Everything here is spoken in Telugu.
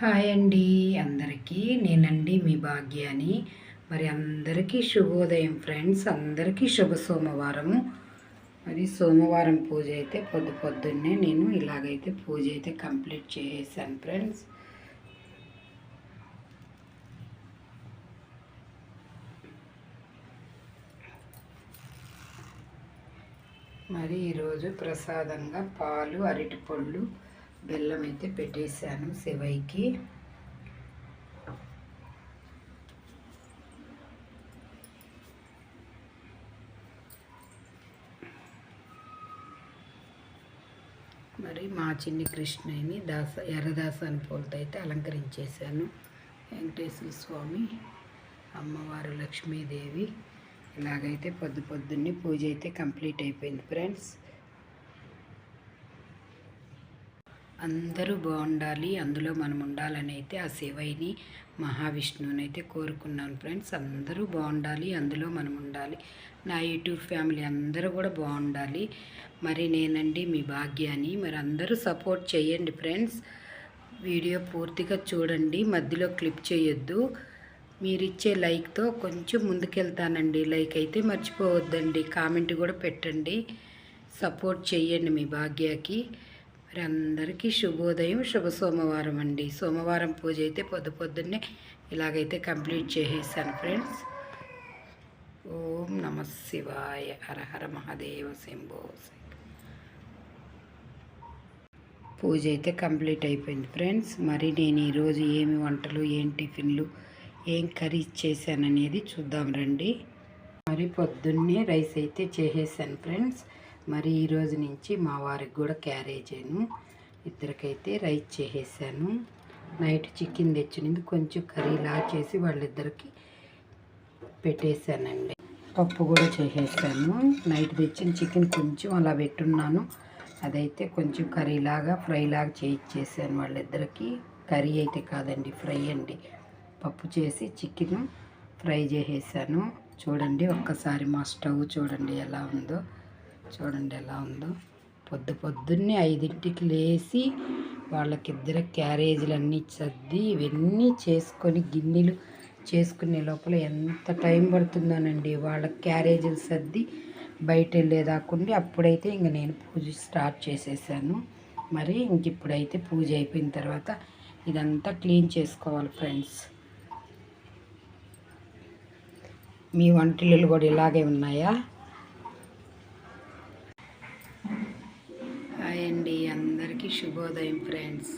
హాయ్ అండి. అందరికీ నేనండి మీ భాగ్యాని. మరి అందరికీ శుభోదయం ఫ్రెండ్స్. అందరికీ శుభ సోమవారము. మరి సోమవారం పూజ అయితే పొద్దు పొద్దున్నే నేను ఇలాగైతే పూజ అయితే కంప్లీట్ చేసేసాను ఫ్రెండ్స్. మరి ఈరోజు ప్రసాదంగా పాలు అరటిపళ్ళు బెల్లం అయితే పెట్టేశాను సెవైకి మరి మా చిన్ని కృష్ణయ్యని దాస ఎర్రదాసాని పూలతో అయితే అలంకరించేశాను. వెంకటేశ్వర స్వామి అమ్మవారు లక్ష్మీదేవి ఇలాగైతే పొద్దు పొద్దున్నే పూజ అయితే కంప్లీట్ అయిపోయింది ఫ్రెండ్స్. అందరూ బాగుండాలి అందులో మనం ఉండాలని అయితే ఆ శివయ్యని మహావిష్ణువుని అయితే కోరుకున్నాను ఫ్రెండ్స్. అందరూ బాగుండాలి అందులో మనం ఉండాలి నా యూట్యూబ్ ఫ్యామిలీ అందరూ కూడా బాగుండాలి. మరి నేనండి మీ భాగ్యాన్ని మరి అందరూ సపోర్ట్ చేయండి ఫ్రెండ్స్. వీడియో పూర్తిగా చూడండి మధ్యలో క్లిప్ చేయొద్దు. మీరిచ్చే లైక్తో కొంచెం ముందుకెళ్తానండి. లైక్ అయితే మర్చిపోవద్దండి కామెంట్ కూడా పెట్టండి. సపోర్ట్ చేయండి మీ భాగ్యకి. మరి అందరికీ శుభోదయం శుభ సోమవారం అండి. సోమవారం పూజ అయితే పొద్దు పొద్దున్నే ఇలాగైతే కంప్లీట్ చేసేసాను ఫ్రెండ్స్. ఓం నమ శివాయ. హరహర మహాదేవ శంభో. పూజ అయితే కంప్లీట్ అయిపోయింది ఫ్రెండ్స్. మరి నేను ఈరోజు ఏమి వంటలు ఏం టిఫిన్లు ఏం కర్రీ చేశాననేది చూద్దాం రండి. మరి పొద్దున్నే రైస్ అయితే చేసేసాను ఫ్రెండ్స్. మరి ఈరోజు నుంచి మా వారికి కూడా క్యారేజాను ఇద్దరికైతే రైస్ చేసేసాను. నైట్ చికెన్ తెచ్చినది. కొంచెం కర్రీలా చేసి వాళ్ళిద్దరికి పెట్టేశానండి పప్పు కూడా చేసేసాను. నైట్ తెచ్చిన చికెన్ కొంచెం అలా పెట్టున్నాను. అదైతే కొంచెం కర్రీలాగా ఫ్రైలాగా చేయించేసాను వాళ్ళిద్దరికి. కర్రీ అయితే కాదండి ఫ్రై అండి. పప్పు చేసి చికెన్ ఫ్రై చేసేసాను. చూడండి ఒక్కసారి మా స్టవ్ చూడండి ఎలా ఉందో. చూడండి ఎలా ఉందో. పొద్దు పొద్దున్నే ఐదింటికి లేచి వాళ్ళకిద్దరు క్యారేజీలన్నీ సర్ది ఇవన్నీ చేసుకొని గిన్నెలు చేసుకునే లోపల ఎంత టైం పడుతుందోనండి. వాళ్ళ క్యారేజీలు సర్ది బయట వెళ్ళేదాకుండి అప్పుడైతే ఇంక నేను పూజ స్టార్ట్ చేసేసాను. మరి ఇంక ఇప్పుడైతే పూజ అయిపోయిన తర్వాత ఇదంతా క్లీన్ చేసుకోవాలి ఫ్రెండ్స్. మీ వంటలు కూడా ఇలాగే ఉన్నాయా హాయ్ అండి. అందరికీ శుభోదయం ఫ్రెండ్స్.